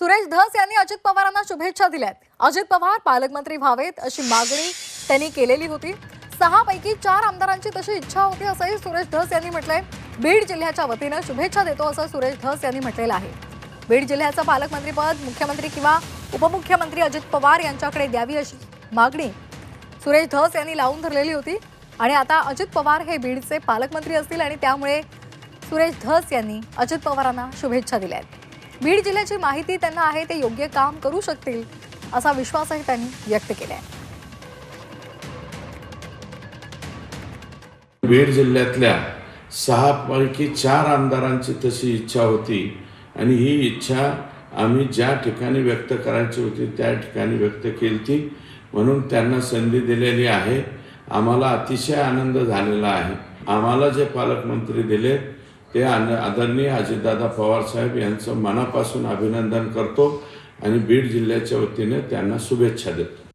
सुरेश धस यांनी अजित पवारांना शुभेच्छा दिल्यात. अजित पवार पालकमंत्री व्हावेत अशी मागणी त्यांनी केलेली होती. सहा पैकी चार आमदारांची तशी इच्छा होती असंही सुरेश धस यांनी म्हटलंय. बीड जिल्ह्याच्या वतीनं शुभेच्छा देतो असं सुरेश धस यांनी म्हटलेलं आहे. बीड जिल्ह्याचं पालकमंत्रीपद मुख्यमंत्री किंवा उपमुख्यमंत्री अजित पवार यांच्याकडे द्यावी अशी मागणी सुरेश धस यांनी लावून धरलेली होती. आणि आता अजित पवार हे बीडचे पालकमंत्री असतील आणि त्यामुळे सुरेश धस यांनी अजित पवारांना शुभेच्छा दिल्या आहेत बीड जिल्ह्याची माहिती त्यांना आहे ते योग्य काम करू शकतील असा विश्वासही त्यांनी व्यक्त केला आहे. बीड जिल्ह्यातल्या सहापैकी चार आमदारांची तशी इच्छा होती आणि ही इच्छा आम्ही ज्या ठिकाणी व्यक्त करायची होती त्या ठिकाणी व्यक्त केली ती म्हणून त्यांना संधी दिलेली आहे. आम्हाला अतिशय आनंद झालेला आहे. आम्हाला जे पालकमंत्री दिले ते आन आदरणीय अजितदादा पवारसाहेब यांचं मनापासून अभिनंदन करतो आणि बीड जिल्ह्याच्या वतीने त्यांना शुभेच्छा देतो.